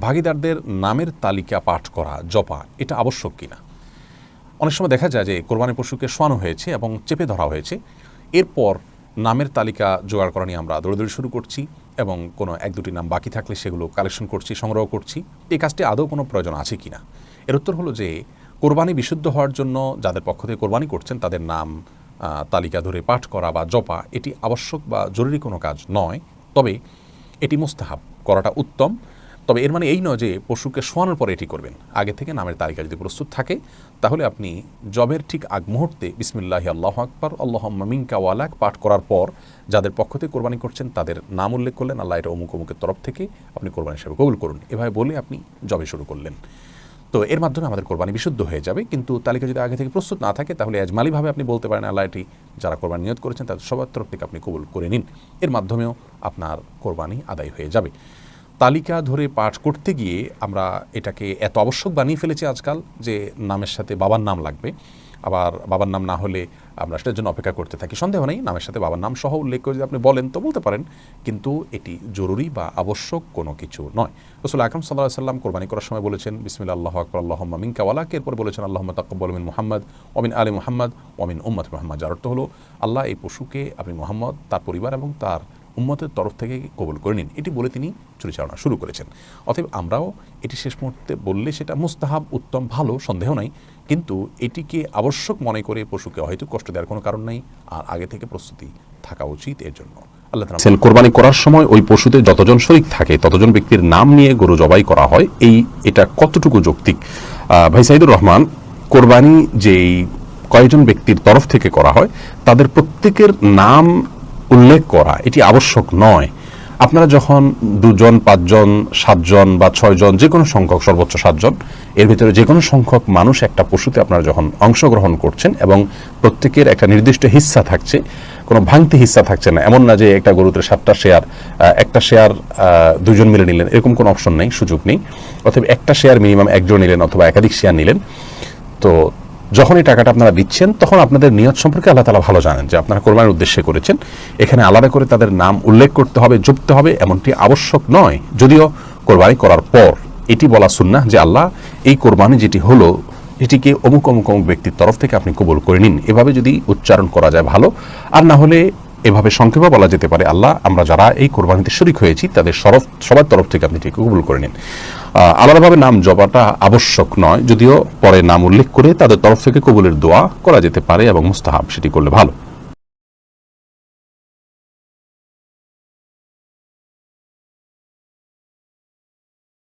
ভাগিদারদের নামের তালিকা পাঠ করা জপা, এটা আবশ্যক কিনা? অনেক সময় দেখা যায় যে কোরবানি পশুকে শোয়ানো হয়েছে এবং চেপে ধরা হয়েছে। এরপর নামের তালিকা জোগাড় করা নিয়ে আমরা দৌড়দৌড়ি শুরু করছি এবং কোনো এক দুটি নাম বাকি থাকলে সেগুলো কালেকশন করছি, সংগ্রহ করছি। এই কাজটি আদৌ কোনো প্রয়োজন আছে কিনা? এর উত্তর হলো যে কোরবানি বিশুদ্ধ হওয়ার জন্য যাদের পক্ষ থেকে কোরবানি করছেন, তাদের নাম তালিকা ধরে পাঠ করা বা জপা, এটি আবশ্যক বা জরুরি কোনো কাজ নয়। তবে এটি মুস্তাহাব করাটা উত্তম। তবে এর মানে এই নয় যে পশুকে শোয়ানোর পরে এটি করবেন। আগে থেকে নামের তালিকা যদি প্রস্তুত থাকে, তাহলে আপনি জবের ঠিক আগ মুহূর্তে বিসমিল্লাহি আল্লাহ আকবর আল্লাহ মিঙ্কা ওয়ালাক পাঠ করার পর যাদের পক্ষ থেকে কোরবানি করছেন, তাদের নাম উল্লেখ করলেন, আল্লাহ এটা অমুক অমুকের তরফ থেকে আপনি কোরবানি হিসেবে কবুল করুন। এভাবে বলে আপনি জবে শুরু করলেন। তো এর মাধ্যমে আমাদের কোরবানি বিশুদ্ধ হয়ে যাবে, কিন্তু তালিকা যদি আগে থেকে প্রস্তুত না থাকে, তাহলে আজমালিভাবে আপনি বলতে পারেন, আল্লাহ এটি যারা কোরবানি নিয়ত করেছেন, তাদের সবার তরফ থেকে আপনি কবুল করে নিন। এর মাধ্যমেও আপনার কোরবানি আদায় হয়ে যাবে। তালিকা ধরে পাঠ করতে গিয়ে আমরা এটাকে এত আবশ্যক বানিয়ে ফেলেছি আজকাল যে নামের সাথে বাবার নাম লাগবে। আবার বাবার নাম না হলে আমরা সেটার জন্য অপেক্ষা করতে থাকি। সন্দেহ নেই, নামের সাথে বাবার নাম সহ উল্লেখ করে যদি আপনি বলেন তো বলতে পারেন। কিন্তু এটি জরুরি বা আবশ্যক কোনো কিছু নয়। রসুল আকরম সাল্লাহ সাল্লাম কোরবানি করার সময় বলেছেন বিসমিল্লা আল্লাহ আকবর, আল্লাহ মিনকাওয়ালাক এরপর বলেছেন আল্লাহ তাকব্বল মিন মোহাম্মদ অমিন আলী মোহাম্মদ অমিন উম্মদ মোহাম্মদ। যার অর্থ হলো, আল্লাহ এই পশুকে, আপনি মোহাম্মদ, তার পরিবার এবং তার উম্মতের তরফ থেকে কবুল করে নিন। এটি বলে তিনি চুরিচালনা শুরু করেছেন। অতএব আমরাও এটি শেষ মুহূর্তে বললে সেটা মুস্তাহাব, উত্তম, ভালো, সন্দেহ নাই। কিন্তু এটিকে আবশ্যক মনে করে পশুকে হয়তো কষ্ট দেওয়ার কোনো কারণ নাই। আর আগে থেকে প্রস্তুতি থাকা উচিত এর জন্য। আল্লাহ কোরবানি করার সময় ওই পশুতে যতজন শরিক থাকে, ততজন ব্যক্তির নাম নিয়ে গরু জবাই করা হয়। এই, এটা কতটুকু যৌক্তিক? ভাই সাইদুর রহমান, কোরবানি যেই কয়েকজন ব্যক্তির তরফ থেকে করা হয়, তাদের প্রত্যেকের নাম উল্লেখ করা, এটি আবশ্যক নয়। আপনারা যখন দুজন, পাঁচজন, সাতজন বা ছয়জন যে কোনো সংখ্যক, সর্বোচ্চ সাতজন, এর ভিতরে যে কোনো সংখ্যক মানুষ একটা পশুতে আপনারা যখন অংশগ্রহণ করছেন এবং প্রত্যেকের একটা নির্দিষ্ট হিস্সা থাকছে, কোনো ভাঙতি হিস্সা থাকছে না, এমন না যে একটা গরুতে সাতটা শেয়ার একটা শেয়ার দুজন মিলে নিলেন, এরকম কোনো অপশন নেই, সুযোগ নেই। অথবা একটা শেয়ার মিনিমাম একজন নিলেন অথবা একাধিক শেয়ার নিলেন। তো যখন এই টাকাটা আপনারা দিচ্ছেন, তখন আপনাদের নিয়ত সম্পর্কে আল্লাহ তালা ভালো জানেন যে আপনারা কোরবানির উদ্দেশ্যে করেছেন। এখানে আলাদা করে তাদের নাম উল্লেখ করতে হবে যুক্ত হবে, এমনটি আবশ্যক নয়। যদিও কোরবানি করার পর এটি বলা সুন্না যে আল্লাহ এই কোরবানি যেটি হলো, এটিকে অমুক অমুক অমুক ব্যক্তির তরফ থেকে আপনি কবুল করে নিন। এভাবে যদি উচ্চারণ করা যায় ভালো, আর না হলে এভাবে সংক্ষেপে বলা যেতে পারে, আল্লাহ আমরা যারা এই কোরবানিতে শরিক হয়েছি, তাদের সরফ, সবার তরফ থেকে আপনি এটিকে কবুল করে নিন। আলাদাভাবে নাম জপাটা আবশ্যক নয়, যদিও পরে নাম উল্লেখ করে তাদের তরফ থেকে কবুলের দোয়া করা যেতে পারে এবং মুস্তাহাব সেটি করলে ভালো।